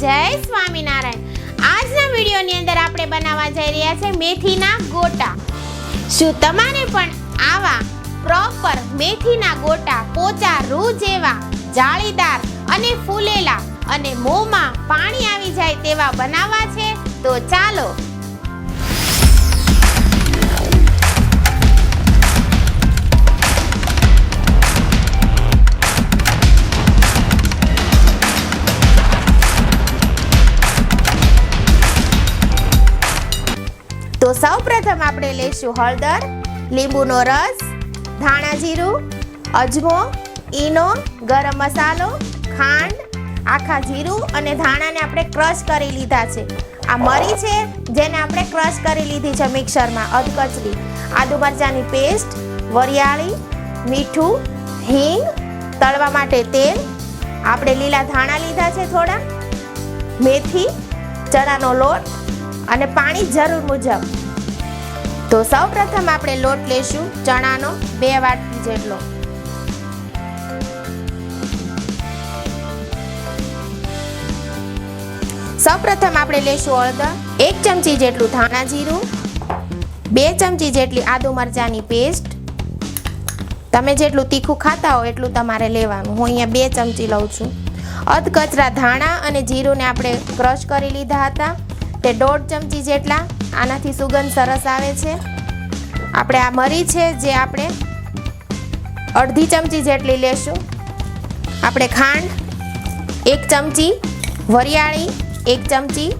જય સ્વામિનારાયણ. આજના વિડીયોની અંદર આપણે બનાવવા જઈ રહ્યા છે મેથીના ગોટા. શું તમારે પણ આવા પ્રોપર મેથીના ગોટા પોચા રૂ જેવા, જાળીદાર અને ફૂલેલા અને મોંમાં પાણી આવી જાય તેવા બનાવવા છે? તો ચાલો સૌપ્રથમ આપણે લઈશું હળદર, લીંબુનો રસ, ધાણા જીરું, અજમો, ઈનો, ગરમ મસાલો, ખાંડ, આખા જીરું અને ધાણાને આપણે ક્રશ કરી લીધા છે. આ મરી છે, જેને આપણે ક્રશ કરી લીધી છે મિક્સરમાં, અધકચરી. આદુ મરચાંની પેસ્ટ, વરિયાળી, મીઠું, હિંગ, તળવા માટે તેલ. આપણે લીલા ધાણા લીધા છે થોડા. મેથી, ચણાનો લોટ અને પાણી જરૂર મુજબ. તો સૌપ્રથમ આપણે લોટ લેશું ચણાનો, બે વાટકી જેટલો. સૌપ્રથમ આપણે લેશું હળદર, એક ચમચી જેટલું ધાણા જીરું, બે ચમચી જેટલી આદુ મરચાંની પેસ્ટ. તમે જેટલું તીખું ખાતા હો એટલું તમારે લેવાનું. હું અહીંયા બે ચમચી લઉં છું. અધકચરા ધાણા અને જીરુંને આપણે ક્રશ કરી લીધા હતા. તે દોઢ ચમચી જેટલા. આનાથી સુગંધ સરસ આવે છે. આપણે આ મરી છે જે આપણે અડધી ચમચી જેટલી લેશું. આપણે ખાંડ, એક ચમચી, વરિયાળી, એક ચમચી,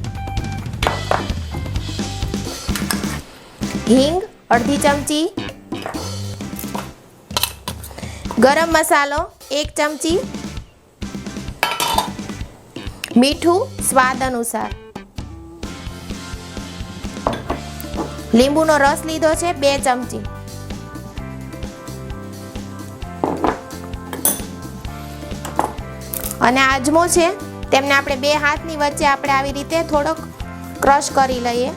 હિંગ, અડધી ચમચી, ગરમ મસાલો, એક ચમચી, મીઠું, સ્વાદ અનુસાર. લીંબુનો રસ લીધો છે બે ચમચી. અને આજમો છે, તેમને આપણે બે હાથની વચ્ચે આપણે આવી રીતે થોડોક ક્રશ કરી લઈએ,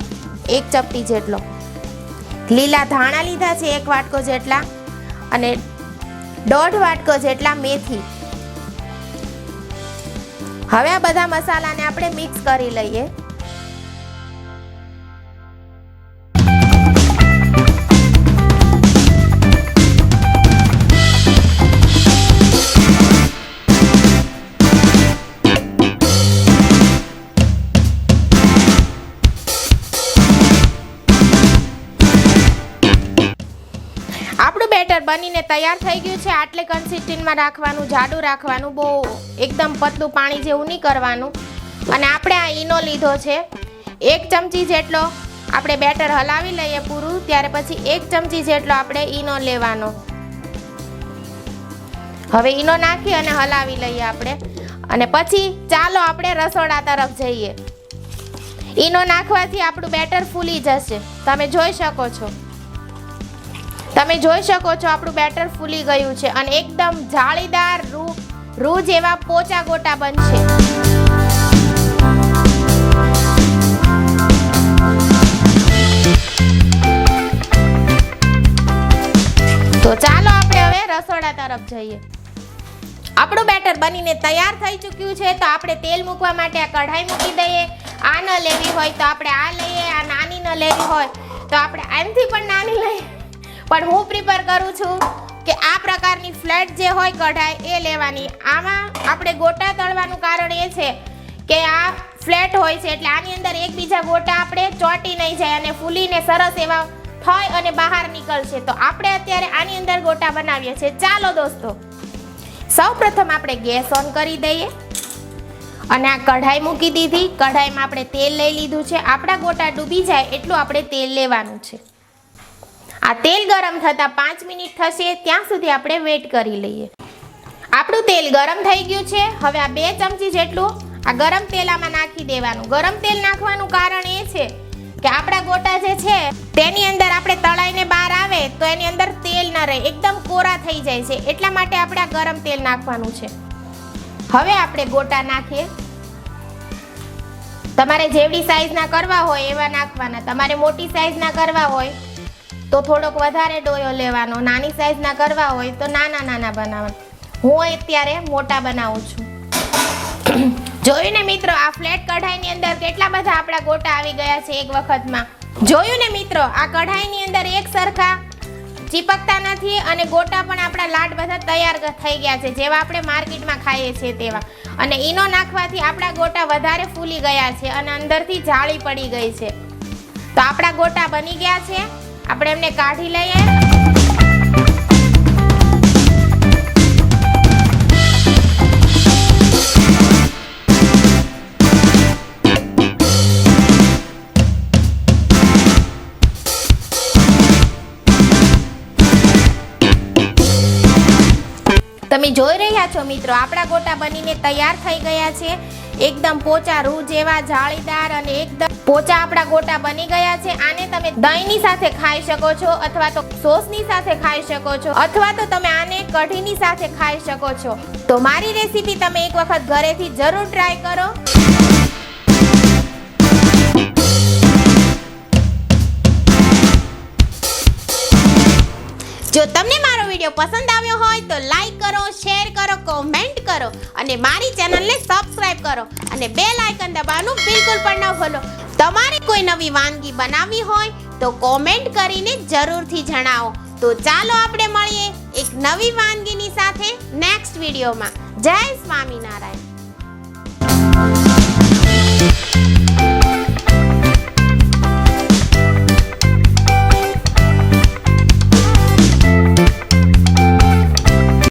એક ચપટી જેટલો. લીલા ધાણા લીધા છે એક વાટકો જેટલા અને દોઢ વાટકો જેટલા મેથી. હવે આ બધા મસાલાને આપણે મિક્સ કરી લઈએ. બનીને તૈયાર થઈ ગયું છે. આટલે કન્સિસ્ટન્ટમાં રાખવાનું, જાડું રાખવાનું, બહુ એકદમ પતલું પાણી જેવું નહીં કરવાનું. અને આપણે આ ઈનો લીધો છે. એક ચમચી જેટલો આપણે બેટર હલાવી લઈએ પૂરું, ત્યારે પછી એક ચમચી જેટલો આપણે ઈનો લેવાનો. હવે ઈનો નાખી અને હલાવી લઈએ આપણે. અને પછી ચાલો આપણે રસોડા તરફ જઈએ. ઈનો નાખવાથી આપણું બેટર ફૂલી જશે. તમે જોઈ શકો છો. તમે જોઈ શકો છો, આપણું બેટર ફૂલી ગયું છે અને એકદમ જાળીદાર રૂ રૂ જેવા પોચા ગોટા બનશે. તો ચાલો આપણે હવે રસોડા તરફ જઈએ. આપણું બેટર બનીને તૈયાર થઈ ચૂક્યું છે, તો આપણે તેલ મૂકવા માટે આ કઢાઈ મૂકી દઈએ. આ ન લેવી હોય તો આપણે આ લઈએ, આ નાની ન લેવી હોય તો આપણે આમથી પણ નાની લઈએ. પણ હું પ્રિપેર કરું છું કે આ પ્રકારની ફ્લેટ જે હોય કઢાઈ એ લેવાની. આમાં આપણે ગોટા તળવાનું કારણ એ છે કે આ ફ્લેટ હોય છે એટલે આની અંદર એકબીજા ગોટા આપણે ચોંટી નહીં જાય અને ફૂલીને સરસ એવા થઈ અને બહાર નીકળશે. તો આપણે અત્યારે આની અંદર ગોટા બનાવીએ છીએ. ચાલો દોસ્તો સૌ પ્રથમ આપણે ગેસ ઓન કરી દઈએ અને આ કઢાઈ મૂકી દીધી. કઢાઈમાં આપણે તેલ લઈ લીધું છે. આપણા ગોટા ડૂબી જાય એટલું આપણે તેલ લેવાનું છે. આ તેલ ગરમ થતાં પાંચ મિનિટ થશે, ત્યાં સુધી આપણે વેટ કરી લઈએ. આપણું તેલ ગરમ થઈ ગયું છે. હવે આ બે ચમચી જેટલું આ ગરમ તેલ આમાં નાખી દેવાનું. ગરમ તેલ નાખવાનું કારણ એ છે કે આપણા ગોટા જે છે, તેની અંદર આપણે તળાઈને બહાર આવે તો એની અંદર તેલ ન રહે. એકદમ કોરા થઈ જાય છે. એટલા માટે આપણે આ ગરમ તેલ નાખવાનું છે. હવે આપણે ગોટા નાખીએ. તમારે જેવડી સાઈઝના કરવા હોય એવા નાખવાના. તમારે મોટી સાઈઝના કરવા હોય તો થોડોક વધારે ડોયો લેવાનો. નાની સાઈઝના કરવા હોય તો નાના નાના બનાવવાના. હું અત્યારે મોટા બનાવું છું. જોયું ને મિત્રો, આ ફ્લેટ કઢાઈની અંદર કેટલા બધા આપણા ગોટા આવી ગયા છે એક વખતમાં? જોયું ને મિત્રો, આ કઢાઈની અંદર એક સરખા ચીપકતા નથી અને ગોટા પણ આપણા લાડ બધા તૈયાર થઈ ગયા છે, જેવા આપણે માર્કેટમાં ખાઈએ છીએ તેવા. અને ઈનો નાખવાથી આપણા ગોટા વધારે ફૂલી ગયા છે અને અંદરથી જાળી પડી ગઈ છે. તો આપણા ગોટા બની ગયા છે. આપણે એમને કાઢી લઈએ. તમે જોઈ રહ્યા છો મિત્રો, આપણા ગોટા બનીને તૈયાર થઈ ગયા છે. એકદમ પોચા રૂ જેવા જાળીદાર અને એકદમ પોચા આપણા ગોટા બની ગયા છે. આને તમે દહીંની સાથે ખાઈ શકો છો અથવા તો સોસની સાથે ખાઈ શકો છો અથવા તો તમે આને કઢીની સાથે ખાઈ શકો છો. તો મારી રેસીપી તમે એક વખત ઘરેથી જરૂર ટ્રાય કરો. જો તમને મારો વીડિયો પસંદ આવ્યો હોય તો લાઈક કરો, શેર કરો, કોમેન્ટ કરો અને મારી ચેનલને સબસ્ક્રાઇબ કરો અને બેલ આઇકન દબાવવાનું બિલકુલ પણ ન ભૂલો. તમારે કોઈ નવી વાનગી બનાવવી હોય તો કોમેન્ટ કરીને જરૂરથી જણાવો. તો ચાલો આપણે મળીએ એક નવી વાનગીની સાથે નેક્સ્ટ વિડીયોમાં જય સ્વામિનારાયણ.